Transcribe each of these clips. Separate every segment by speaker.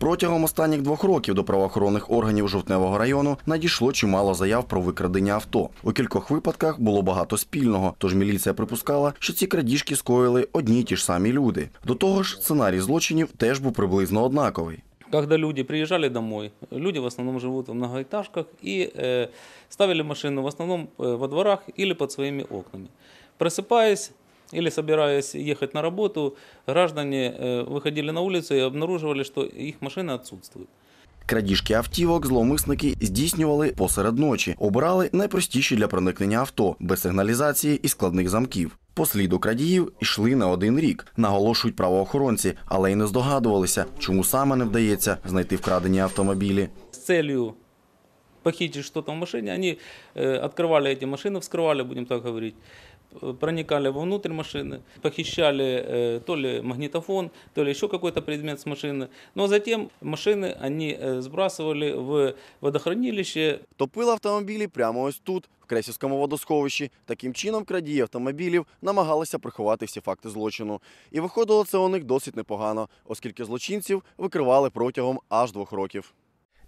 Speaker 1: Протягом останніх двох років до правоохоронних органів Жовтневого району надійшло чимало заяв про викрадення авто. У кількох випадках було багато спільного, тож міліція припускала, що ці крадіжки скоїли одні й ті ж самі люди. До того ж, сценарій злочинів теж був приблизно однаковий.
Speaker 2: Когда люди приезжали домой, люди в основном живут в многоэтажках и э, ставили машину в основном э, во дворах или под своими окнами. Просыпаясь или собираясь ехать на работу, граждане э, выходили на улицу и обнаруживали, что их машина отсутствует.
Speaker 1: Крадіжки автівок зловмисники здійснювали посеред ночі, обирали найпростіші для проникнення авто без сигналізації і складних замків. По сліду крадіїв йшли не один рік, наголошують правоохоронці, але й не здогадувалися, чому саме не вдається знайти вкрадені автомобілі.
Speaker 2: С целью похитить что-то в машине, они э, открывали эти машины, вскрывали, будем так говорить, э, проникали вовнутрь машины, похищали э, то ли магнитофон, то ли еще какой-то предмет с машины. Но затем машины они э, сбрасывали в водохранилище,
Speaker 1: Топили автомобілі прямо ось тут, в Кресівському водосховищі. Таким чином, крадії автомобілів намагалися приховати всі факти злочину. І виходило це у них досить непогано, оскільки злочинців викривали протягом аж двох років.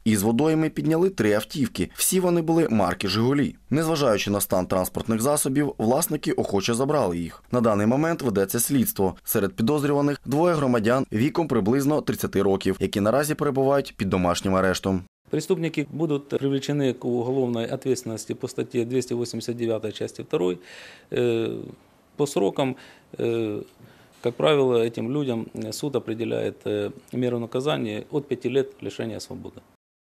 Speaker 1: Із водойми підняли три автівки. Всі вони були марки Жигулі. Незважаючи на стан транспортних засобів, власники охоче забрали їх. На даний момент ведеться слідство. Серед підозрюваних двоє громадян віком приблизно 30 років, які наразі перебувають під домашнім арештом.
Speaker 2: Преступники будут привлечены к уголовной ответственности по статье 289 части 2. Э, По срокам, э, как правило, этим людям суд определяет э, меру наказания от 5 лет лишения свободы.